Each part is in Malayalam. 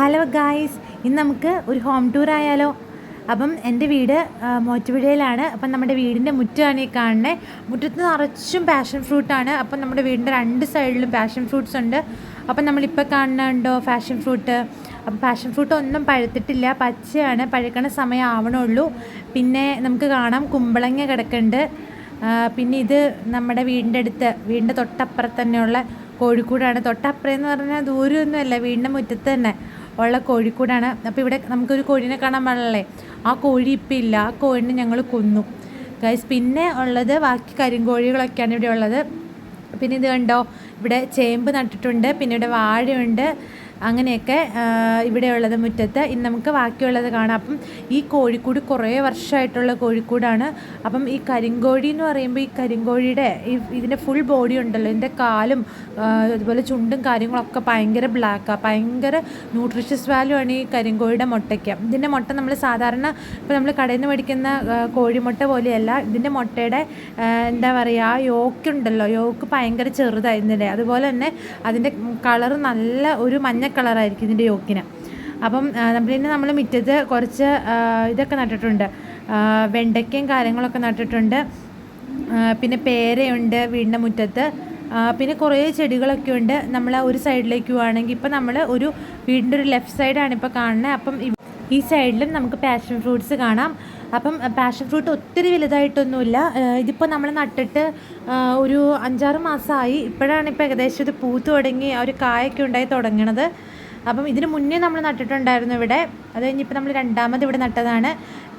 ഹലോ ഗായ്സ് ഇന്ന് നമുക്ക് ഒരു ഹോം ടൂർ ആയാലോ? അപ്പം എന്റെ വീട് മോറ്റുപുഴയിലാണ്. അപ്പം നമ്മുടെ വീടിന്റെ മുറ്റമാണ് ഈ കാണുന്നത് മുറ്റത്ത് നിറച്ചും പാഷൻ ഫ്രൂട്ടാണ് അപ്പം നമ്മുടെ വീടിന്റെ രണ്ട് സൈഡിലും പാഷൻ ഫ്രൂട്ട്സ് ഉണ്ട്. അപ്പം നമ്മളിപ്പോൾ കാണുന്നുണ്ടോ പാഷൻ ഫ്രൂട്ട് അപ്പം പാഷൻ ഫ്രൂട്ട് ഒന്നും പഴുത്തിട്ടില്ല. പച്ചയാണ്. പഴുക്കണ സമയം ആവണുള്ളൂ പിന്നെ നമുക്ക് കാണാം കുമ്പളങ്ങ കിടക്കുന്നുണ്ട്. പിന്നെ ഇത് നമ്മുടെ വീടിന്റെ അടുത്ത് വീടിന്റെ തൊട്ടപ്പുറത്ത് തന്നെയുള്ള കോഴിക്കൂടാണ്. തൊട്ടപ്പുറം എന്ന് പറഞ്ഞാൽ ദൂരമൊന്നുമല്ല. വീടിന്റെ മുറ്റത്ത് തന്നെ. ഉള്ള കോഴിക്കൂടാണ്. അപ്പോൾ ഇവിടെ നമുക്കൊരു കോഴീനെ കാണാൻ പാടില്ലേ ആ കോഴി ഇപ്പം ഇല്ല. ആ കോഴിനെ ഞങ്ങൾ കൊന്നു. ഗൈസ് പിന്നെ ഉള്ളത് ബാക്കി കരിങ്കോഴികളൊക്കെയാണ് ഇവിടെ ഉള്ളത്. പിന്നെ ഇത് കണ്ടോ? ഇവിടെ ചേമ്പ് നട്ടിട്ടുണ്ട്. പിന്നെ ഇവിടെ വാഴയുണ്ട്. അങ്ങനെയൊക്കെ ഇവിടെയുള്ളത് മുറ്റത്ത്. ഇനി നമുക്ക് ബാക്കിയുള്ളത് കാണാം. അപ്പം ഈ കോഴിക്കൂട് കുറേ വർഷമായിട്ടുള്ള കോഴിക്കൂടാണ്. അപ്പം ഈ കരിങ്കോഴി എന്ന് പറയുമ്പോൾ ഈ കരിങ്കോഴിയുടെ ഈ ഇതിന്റെ ഫുൾ ബോഡി ഉണ്ടല്ലോ. ഇതിന്റെ കാലും അതുപോലെ ചുണ്ടും കാര്യങ്ങളൊക്കെ ഭയങ്കര ബ്ലാക്കാണ് ഭയങ്കര ന്യൂട്രീഷ്യസ് വാല്യൂ ആണ് ഈ കരിങ്കോഴിയുടെ മുട്ടയ്ക്ക്. ഇതിന്റെ മുട്ട നമ്മൾ സാധാരണ ഇപ്പോൾ നമ്മൾ കടയിൽ നിന്ന് മേടിക്കുന്ന കോഴിമുട്ട പോലെയല്ല. ഇതിന്റെ മുട്ടയുടെ എന്താ പറയുക യോക്ക് ഉണ്ടല്ലോ. യോക്ക് ഭയങ്കര ചെറുതായിരുന്നില്ലേ അതുപോലെ തന്നെ അതിന്റെ കളർ നല്ല ഒരു മഞ്ഞ കളറായിരിക്കും ഇതിന്റെ യോക്കിന്. അപ്പം പിന്നെ നമ്മൾ മുറ്റത്ത് കുറച്ച് ഇതൊക്കെ നട്ടിട്ടുണ്ട്. വെണ്ടയ്ക്കയും കാര്യങ്ങളൊക്കെ നട്ടിട്ടുണ്ട്. പിന്നെ പേരയുണ്ട് വീടിന്റെ മുറ്റത്ത്. പിന്നെ കുറേ ചെടികളൊക്കെ ഉണ്ട്. നമ്മൾ ഒരു സൈഡിലേക്ക് പോവുകയാണെങ്കിൽ ഇപ്പം നമ്മൾ ഒരു വീടിന്റെ ഒരു ലെഫ്റ്റ് സൈഡാണ് ഇപ്പോൾ കാണുന്നത്. അപ്പം ഈ സൈഡിലും നമുക്ക് പാഷൻ ഫ്രൂട്ട്സ് കാണാം. അപ്പം പാഷൻ ഫ്രൂട്ട് ഒത്തിരി വലുതായിട്ടൊന്നുമില്ല. ഇതിപ്പോൾ നമ്മൾ നട്ടിട്ട് ഒരു അഞ്ചാറ് മാസമായി ഇപ്പോഴാണ് ഇപ്പോൾ ഏകദേശം ഇത് പൂത്ത് തുടങ്ങി ഒരു കായൊക്കെ ഉണ്ടായി തുടങ്ങണത്. അപ്പം ഇതിന് മുന്നേ നമ്മൾ നട്ടിട്ടുണ്ടായിരുന്നു ഇവിടെ. അത് കഴിഞ്ഞിപ്പോൾ നമ്മൾ രണ്ടാമത് ഇവിടെ നട്ടതാണ്.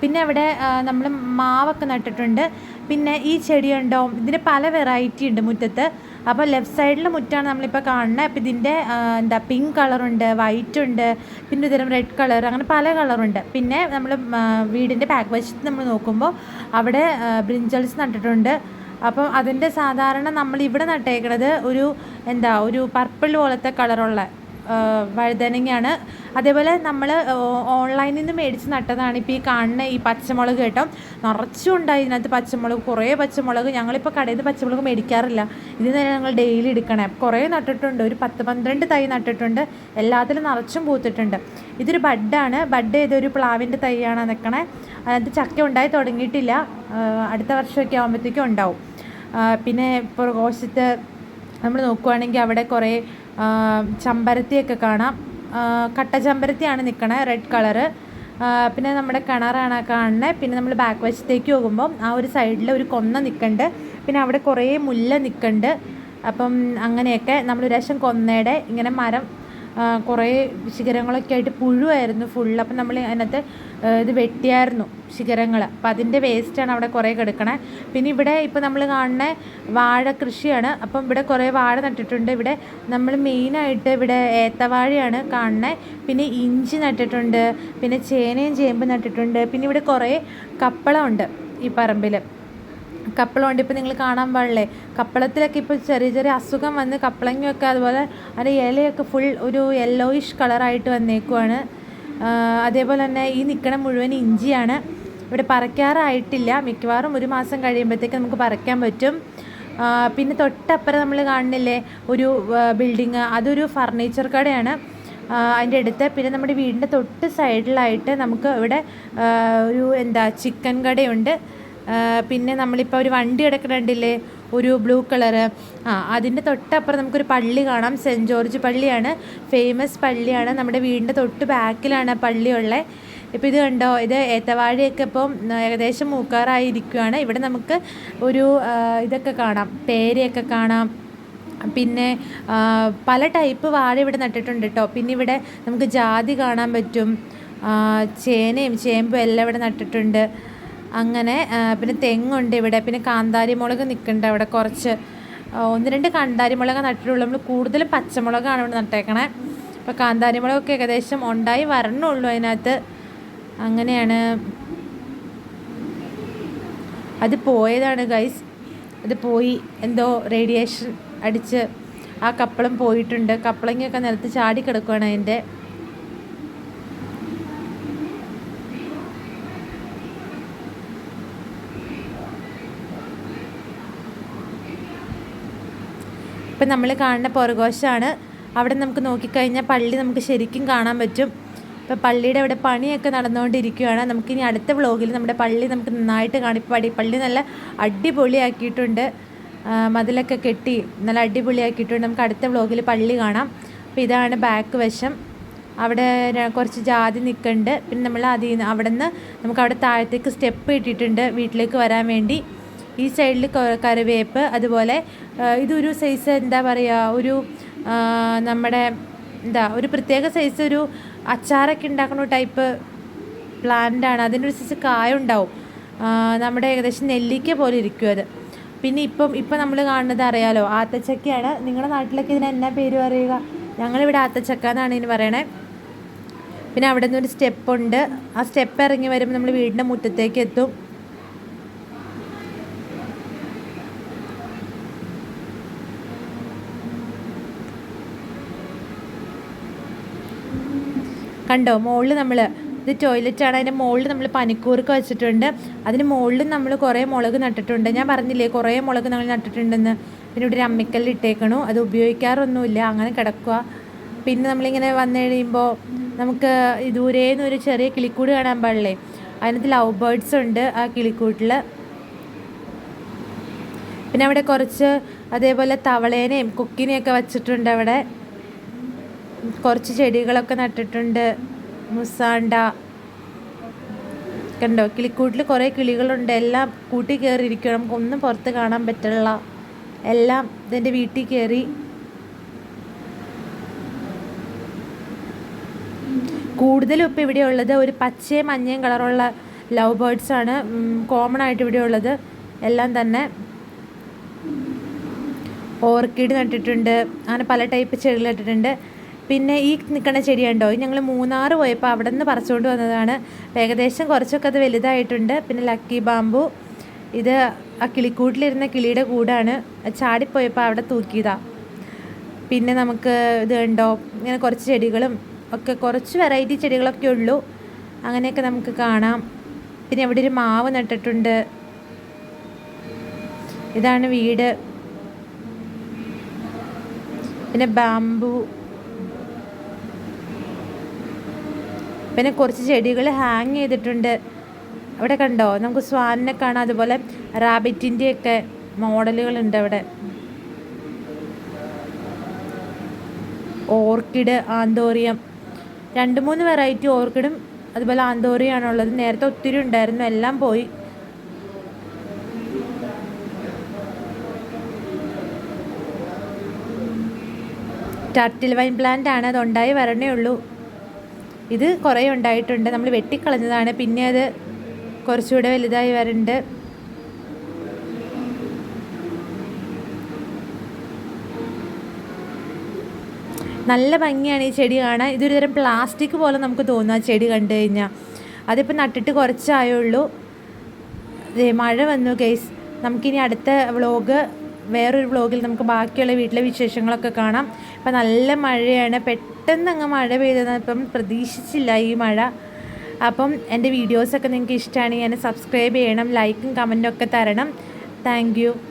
പിന്നെ ഇവിടെ നമ്മൾ മാവൊക്കെ നട്ടിട്ടുണ്ട്. പിന്നെ ഈ ചെടിയുണ്ടോ? ഇതിന് പല വെറൈറ്റി ഉണ്ട് മുറ്റത്ത്. അപ്പോൾ ലെഫ്റ്റ് സൈഡിൽ മുറ്റാണ് നമ്മളിപ്പോൾ കാണുന്നത് അപ്പോൾ ഇതിന്റെ എന്താ പിങ്ക് കളറുണ്ട് വൈറ്റ് ഉണ്ട് പിന്നെ ഇതരം റെഡ് കളർ അങ്ങനെ പല കളറുണ്ട് പിന്നെ നമ്മൾ വീടിന്റെ ബാക്ക് വശത്ത് നമ്മൾ നോക്കുമ്പോൾ അവിടെ ബ്രിഞ്ചൽസ് നട്ടിട്ടുണ്ട്. അപ്പം അതിന്റെ സാധാരണ നമ്മൾ ഇവിടെ നട്ടേക്കണത് ഒരു എന്താ ഒരു പർപ്പിൾ പോലത്തെ കളറുള്ള വഴുതനങ്ങയാണ്. അതേപോലെ നമ്മൾ ഓൺലൈനിൽ നിന്ന് മേടിച്ച് നട്ടതാണ് ഇപ്പോൾ ഈ കാണുന്ന ഈ പച്ചമുളക് കേട്ടോ. നിറച്ചുണ്ടായി ഇതിനകത്ത് പച്ചമുളക് കുറേ പച്ചമുളക്. ഞങ്ങളിപ്പോൾ കടയിൽ നിന്ന് പച്ചമുളക് മേടിക്കാറില്ല. ഇത് തന്നെ ഞങ്ങൾ ഡെയിലി എടുക്കണേ. കുറേ നട്ടിട്ടുണ്ട്. ഒരു പത്ത് പന്ത്രണ്ട് തൈ നട്ടിട്ടുണ്ട്. എല്ലാത്തിലും നിറച്ചും പൂത്തിട്ടുണ്ട്. ഇതൊരു ബഡാണ്. ബഡ് ചെയ്തൊരു പ്ലാവിന്റെ തൈയാണ് നിൽക്കണേ അതിനകത്ത് ചക്ക ഉണ്ടായി തുടങ്ങിയിട്ടില്ല. അടുത്ത വർഷമൊക്കെ ആകുമ്പോഴത്തേക്കും ഉണ്ടാവും. പിന്നെ പുറകോശത്ത് നമ്മൾ നോക്കുവാണെങ്കിൽ അവിടെ കുറേ ചമ്പരത്തിയൊക്കെ കാണാം. കട്ട ചമ്പരത്തിയാണ് നിൽക്കണേ റെഡ് കളറ് പിന്നെ നമ്മുടെ കിണറാണ് കാണുന്നത് പിന്നെ നമ്മൾ ബാക്ക് വശത്തേക്ക് പോകുമ്പം ആ ഒരു സൈഡിൽ ഒരു കൊന്ന നിൽക്കുന്നുണ്ട് പിന്നെ അവിടെ കുറേ മുല്ല നിൽക്കുന്നുണ്ട് അപ്പം അങ്ങനെയൊക്കെ നമ്മൾ ഒരു പ്രാവശ്യം കൊന്നയുടെ ഇങ്ങനെ മരം കുറേ ശിഖരങ്ങളൊക്കെ ആയിട്ട് പുഴുവായിരുന്നു ഫുൾ അപ്പം നമ്മൾ അതിനകത്ത് ഇത് വെട്ടിയായിരുന്നു ശിഖരങ്ങൾ അപ്പം അതിന്റെ വേസ്റ്റാണ് അവിടെ കുറേ കിടക്കണേ. പിന്നെ ഇവിടെ ഇപ്പോൾ നമ്മൾ കാണുന്ന വാഴ കൃഷിയാണ്. അപ്പം ഇവിടെ കുറേ വാഴ നട്ടിട്ടുണ്ട്. ഇവിടെ നമ്മൾ മെയിനായിട്ട് ഇവിടെ ഏത്തവാഴയാണ് കാണുന്നത് പിന്നെ ഇഞ്ചി നട്ടിട്ടുണ്ട്. പിന്നെ ചേനയും ചേമ്പ് നട്ടിട്ടുണ്ട്. പിന്നെ ഇവിടെ കുറേ കപ്പളമുണ്ട് ഈ പറമ്പിൽ കപ്പളമുണ്ട് ഇപ്പോൾ നിങ്ങൾ കാണാൻ പാടില്ലേ? കപ്പളത്തിലൊക്കെ ഇപ്പോൾ ചെറിയ ചെറിയ അസുഖം വന്ന് കപ്പളങ്ങയൊക്കെ അതുപോലെ അതിന്റെ ഇലയൊക്കെ ഫുൾ ഒരു യെല്ലോയിഷ് കളറായിട്ട് വന്നേക്കുവാണ്. അതേപോലെ തന്നെ ഈ നിൽക്കണ മുഴുവൻ ഇഞ്ചിയാണ്. ഇവിടെ പറിക്കാറായിട്ടില്ല. മിക്കവാറും ഒരു മാസം കഴിയുമ്പോഴത്തേക്ക് നമുക്ക് പറിക്കാൻ പറ്റും. പിന്നെ തൊട്ടപ്പുറം നമ്മൾ കാണുന്നില്ലേ? ഒരു ബിൽഡിങ് അതൊരു ഫർണിച്ചർ കടയാണ്. അതിന്റെ അടുത്ത്. പിന്നെ നമ്മുടെ വീടിന്റെ തൊട്ട് സൈഡിലായിട്ട് നമുക്ക് ഇവിടെ ഒരു എന്താ ചിക്കൻ കടയുണ്ട്. പിന്നെ നമ്മളിപ്പോൾ ഒരു വണ്ടി കിടക്കുന്നുണ്ടില്ലേ ഒരു ബ്ലൂ കളറ്. ആ അതിന്റെ തൊട്ടപ്പുറം നമുക്കൊരു പള്ളി കാണാം. സെന്റ് ജോർജ് പള്ളിയാണ്. ഫേമസ് പള്ളിയാണ്. നമ്മുടെ വീടിന്റെ തൊട്ട് ബാക്കിലാണ് ആ പള്ളി ഉള്ളത് ഇപ്പോൾ ഇത് കണ്ടോ? ഇത് ഏത്തവാഴയൊക്കെ ഇപ്പം ഏകദേശം മൂക്കാറായിരിക്കുകയാണ് ഇവിടെ നമുക്ക് ഒരു ഇതൊക്കെ കാണാം. പേരയൊക്കെ കാണാം. പിന്നെ പല ടൈപ്പ് വാഴ ഇവിടെ നട്ടിട്ടുണ്ട് കേട്ടോ. പിന്നെ ഇവിടെ നമുക്ക് ജാതി കാണാൻ പറ്റും. ചേനയും ചേമ്പും എല്ലാം ഇവിടെ നട്ടിട്ടുണ്ട്. അങ്ങനെ പിന്നെ തെങ്ങുണ്ട് ഇവിടെ പിന്നെ കാന്താരി മുളക് നിൽക്കുന്നുണ്ട് അവിടെ കുറച്ച്. ഒന്ന് രണ്ട് കാന്താരി മുളക് നട്ടിട്ടുള്ളൂ. നമ്മൾ കൂടുതലും പച്ചമുളകാണ് ഇവിടെ നട്ടേക്കണേ. അപ്പോൾ കാന്താരി മുളകൊക്കെ ഏകദേശം ഉണ്ടായി വരണുള്ളൂ അതിനകത്ത്. അങ്ങനെയാണ്. അത് പോയതാണ് ഗൈസ് അത് പോയി എന്തോ റേഡിയേഷൻ അടിച്ച് ആ കപ്പളം പോയിട്ടുണ്ട്. കപ്പളങ്ങയൊക്കെ നിലത്ത് ചാടി കിടക്കുകയാണ് അതിന്റെ. ഇപ്പം നമ്മൾ കാണുന്ന പുറകോശമാണ് അവിടെ നമുക്ക് നോക്കിക്കഴിഞ്ഞാൽ പള്ളി നമുക്ക് ശരിക്കും കാണാൻ പറ്റും. ഇപ്പോൾ പള്ളിയുടെ അവിടെ പണിയൊക്കെ നടന്നുകൊണ്ടിരിക്കുകയാണ്. നമുക്കിനി അടുത്ത വ്ളോഗിൽ നമ്മുടെ പള്ളി നമുക്ക് നന്നായിട്ട് കാണി. പടി പള്ളി നല്ല അടിപൊളിയാക്കിയിട്ടുണ്ട്. മതിലൊക്കെ കെട്ടി നല്ല അടിപൊളിയാക്കിയിട്ടുണ്ട്. നമുക്ക് അടുത്ത വ്ളോഗിൽ പള്ളി കാണാം. അപ്പോൾ ഇതാണ് ബാക്ക് വശം. അവിടെ കുറച്ച് ജാതി നിൽക്കുന്നുണ്ട്. പിന്നെ നമ്മൾ അതിൽ നിന്ന് അവിടെ നിന്ന് നമുക്ക് അവിടെ താഴത്തേക്ക് സ്റ്റെപ്പ് ഇട്ടിട്ടുണ്ട് വീട്ടിലേക്ക് വരാൻ വേണ്ടി. ഈ സൈഡിൽ കറിവേപ്പ് അതുപോലെ ഇതൊരു സൈസ് എന്താ പറയുക ഒരു നമ്മുടെ എന്താ ഒരു പ്രത്യേക സൈസ് ഒരു അച്ചാറൊക്കെ ഉണ്ടാക്കുന്ന ടൈപ്പ് പ്ലാന്റാണ് അതിനൊരു സൈസ് കായ ഉണ്ടാവും. നമ്മുടെ ഏകദേശം നെല്ലിക്ക പോലെ ഇരിക്കും അത്. പിന്നെ ഇപ്പം ഇപ്പം നമ്മൾ കാണുന്നത് അറിയാലോ ആത്തച്ചക്കയാണ്. നിങ്ങളുടെ നാട്ടിലൊക്കെ ഇതിന് എന്നാ പേര് പറയുക? ഞങ്ങളിവിടെ ആത്തച്ചക്ക എന്നാണ് ഇതിന് പറയണേ. പിന്നെ അവിടെ നിന്നൊരു സ്റ്റെപ്പുണ്ട് ആ സ്റ്റെപ്പ് ഇറങ്ങി വരുമ്പോൾ നമ്മൾ വീടിന്റെ മുറ്റത്തേക്ക് എത്തും. കണ്ടോ മുകളിൽ നമ്മൾ ഇത് ടോയ്ലറ്റാണ് അതിന്റെ മുകളിൽ നമ്മൾ പനിക്കൂർക്ക് വെച്ചിട്ടുണ്ട്. അതിന് മുകളിൽ നമ്മൾ കുറേ മുളക് നട്ടിട്ടുണ്ട്. ഞാൻ പറഞ്ഞില്ലേ കുറേ മുളക് നമ്മൾ നട്ടിട്ടുണ്ടെന്ന്. പിന്നെ ഇവിടെ ഒരു അമ്മിക്കല്ല് ഇട്ടേക്കണു. അത് ഉപയോഗിക്കാറൊന്നുമില്ല. അങ്ങനെ കിടക്കുക പിന്നെ നമ്മളിങ്ങനെ വന്നു കഴിയുമ്പോൾ നമുക്ക് ദൂരേന്ന് ഒരു ചെറിയ കിളിക്കൂട് കാണാൻ പാടില്ലേ? അതിനകത്ത് ലവ് ബേർഡ്സ് ഉണ്ട് ആ കിളിക്കൂട്ടിൽ പിന്നെ അവിടെ കുറച്ച് അതേപോലെ തവളേനെയും കുക്കിനെയൊക്കെ വച്ചിട്ടുണ്ട് അവിടെ. കുറച്ച് ചെടികളൊക്കെ നട്ടിട്ടുണ്ട്. മുസാണ്ട. കണ്ടോ? കിളിക്കൂട്ടിൽ കുറേ കിളികളുണ്ട്. എല്ലാം കൂട്ടി കയറിയിരിക്കണം നമുക്കൊന്നും പുറത്ത് കാണാൻ പറ്റില്ല എല്ലാം ഇതിന്റെ വീട്ടിൽ കയറി കൂടുതലും ഇപ്പോൾ ഇവിടെ ഉള്ളത് ഒരു പച്ചയും മഞ്ഞയും കളറുള്ള ലവ് ബേർഡ്സ് ആണ്. കോമൺ ആയിട്ട് ഇവിടെ ഉള്ളത്. എല്ലാം തന്നെ ഓർക്കിഡ് നട്ടിട്ടുണ്ട്. അങ്ങനെ പല ടൈപ്പ് ചെടികൾ നട്ടിട്ടുണ്ട്. പിന്നെ ഈ നിൽക്കുന്ന ചെടി ഉണ്ടോ ഞങ്ങൾ മൂന്നാർ പോയപ്പോൾ അവിടെ നിന്ന് പറിച്ചുകൊണ്ട് വന്നതാണ്. ഏകദേശം കുറച്ചൊക്കെ അത് വലുതായിട്ടുണ്ട്. പിന്നെ ലക്കി ബാമ്പു ഇത് ആ കിളിക്കൂട്ടിലിരുന്ന കിളിയുടെ കൂടാണ്. ചാടിപ്പോയപ്പോൾ അവിടെ തൂക്കിയതാ. പിന്നെ നമുക്ക് ഇത് ഉണ്ടോ ഇങ്ങനെ കുറച്ച് ചെടികളും ഒക്കെ കുറച്ച് വെറൈറ്റി ചെടികളൊക്കെ ഉള്ളൂ. അങ്ങനെയൊക്കെ നമുക്ക് കാണാം. പിന്നെ ഇവിടെ ഒരു മാവ് നട്ടിട്ടുണ്ട്. ഇതാണ് വീട്. പിന്നെ ബാമ്പു. പിന്നെ കുറച്ച് ചെടികൾ ഹാങ് ചെയ്തിട്ടുണ്ട്. അവിടെ കണ്ടോ? നമുക്ക് സ്വാനിനെ കാണാം. അതുപോലെ റാബിറ്റിന്റെയൊക്കെ മോഡലുകളുണ്ട് അവിടെ. Orchid anthurium. രണ്ട് മൂന്ന് വെറൈറ്റി ഓർക്കിഡും അതുപോലെ ആന്തോറിയാണുള്ളത്. നേരത്തെ ഒത്തിരി ഉണ്ടായിരുന്നു. എല്ലാം പോയി. ടർട്ടിൽ വൈൻ പ്ലാന്റ് ആണ്. അത് ഉണ്ടായി വരണേ ഉള്ളൂ. ഇത് കുറേ ഉണ്ടായിട്ടുണ്ട്. നമ്മൾ വെട്ടിക്കളഞ്ഞതാണ്. പിന്നെ അത് കുറച്ചുകൂടെ വലുതായി വരുന്നുണ്ട് നല്ല ഭംഗിയാണ് ഈ ചെടി കാണാൻ. ഇതൊരു തരം പ്ലാസ്റ്റിക് പോലെ നമുക്ക് തോന്നും ചെടി കണ്ടു കഴിഞ്ഞാൽ അതിപ്പോൾ നട്ടിട്ട് കുറച്ചായുള്ളൂ. ദേ മഴ വന്നു കേസ് നമുക്കിനി അടുത്ത വ്ളോഗ് വേറൊരു വ്ളോഗിൽ നമുക്ക് ബാക്കിയുള്ള വീട്ടിലെ വിശേഷങ്ങളൊക്കെ കാണാം. ഇപ്പം നല്ല മഴയാണ്. പെട്ടെന്ന് അങ്ങ് മഴ പെയ്തത് ഇപ്പം പ്രതീക്ഷിച്ചില്ല ഈ മഴ. അപ്പം എന്റെ വീഡിയോസൊക്കെ നിങ്ങൾക്ക് ഇഷ്ടമാണെങ്കിൽ എന്നെ സബ്സ്ക്രൈബ് ചെയ്യണം ലൈക്കും കമന്റും ഒക്കെ തരണം. താങ്ക്